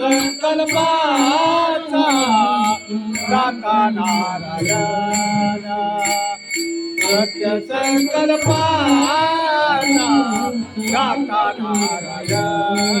संकल्पाचा काका नारायण सत्य संकल्पाचा काका नारायण.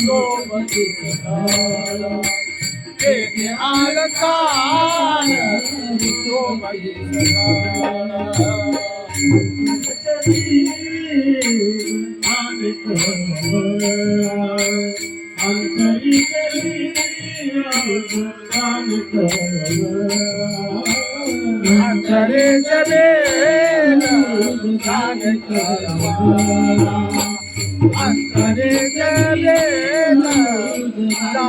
शोभते सकळ येथे अलंकार शोभते सकळ येथे अलंकार शोभते अंतरे अंतरे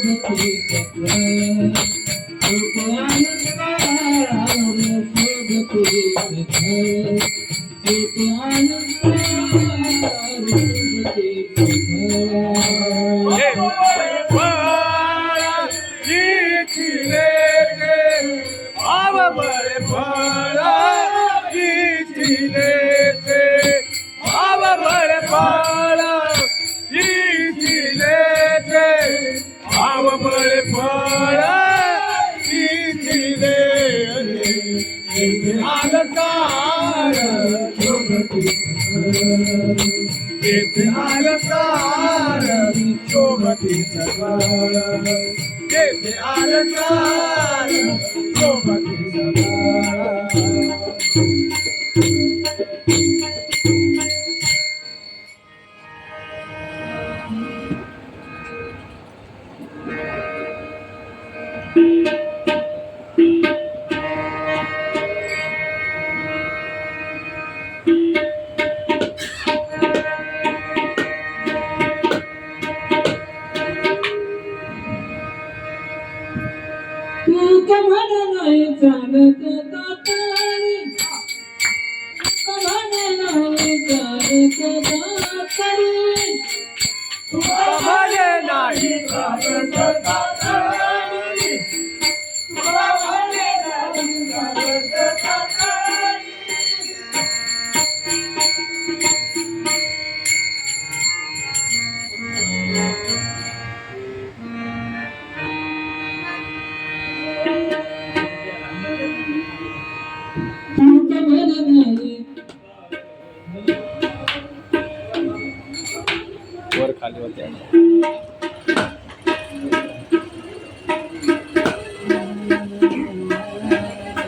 आव बळे फळ. इथिले आलकार येथे आलकार शोभती सकाळ येथे Thank you.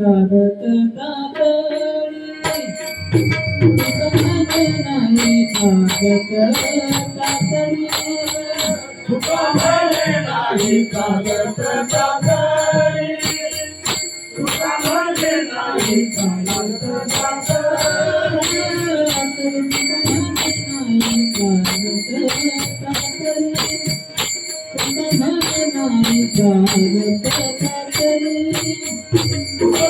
चालत दातारी तू कमन नाही चालत दातारी तुझे नाही चालत दातारी. तुझे नाही चालत दातारी. तुझे